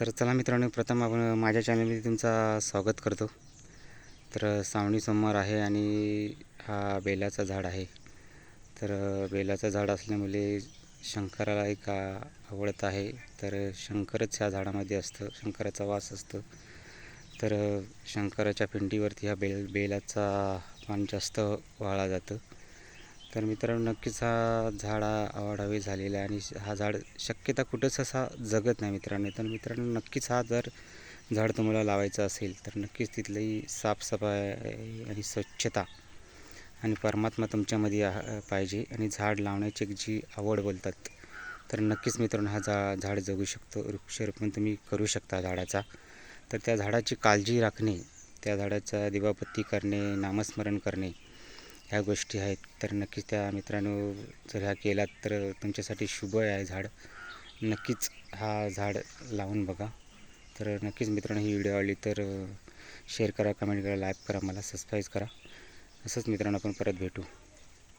तर चला मित्रांनो प्रथम आपण माझ्या चॅनलमध्ये तुमचा स्वागत करतो. तर सावणी सोमवार आहे आणि हा बेलाचं झाड आहे. तर बेलाचं झाड असल्यामुळे शंकराला एक आवडत आहे. तर शंकरच ह्या झाडामध्ये असतं शंकराचा वास असतो. तर शंकराच्या पिंडीवरती हा बेल बेलाचा पान जास्त वाळा जातं. तर मित्रांनो नक्कीच हा झाड आवडावे झालेला आहे आणि हा झाड शक्यता कुठंच असा जगत नाही मित्रांनो. तर मित्रांनो नक्कीच हा जर झाड तुम्हाला लावायचं असेल तर नक्कीच तिथली साफसफाई आणि स्वच्छता आणि परमात्मा तुमच्यामध्ये पाहिजे आणि झाड लावण्याची एक जी आवड बोलतात तर नक्कीच मित्रांनो हा झा झाड जगू शकतो. वृक्षारोपण तुम्ही करू शकता झाडाचा. तर त्या झाडाची काळजी राखणे त्या झाडाचा दिवाबत्ती करणे नामस्मरण करणे ह्या गोष्टी आहेत. तर नक्कीच त्या मित्रांनो जर ह्या केलात तर तुमच्यासाठी शुभ आहे झाड. नक्कीच हा झाड लावून बघा. तर नक्कीच मित्रांनो ही व्हिडिओ आवडली तर शेअर करा कमेंट करा लाईक करा मला सबस्क्राईब करा. असंच मित्रांनो आपण परत भेटू.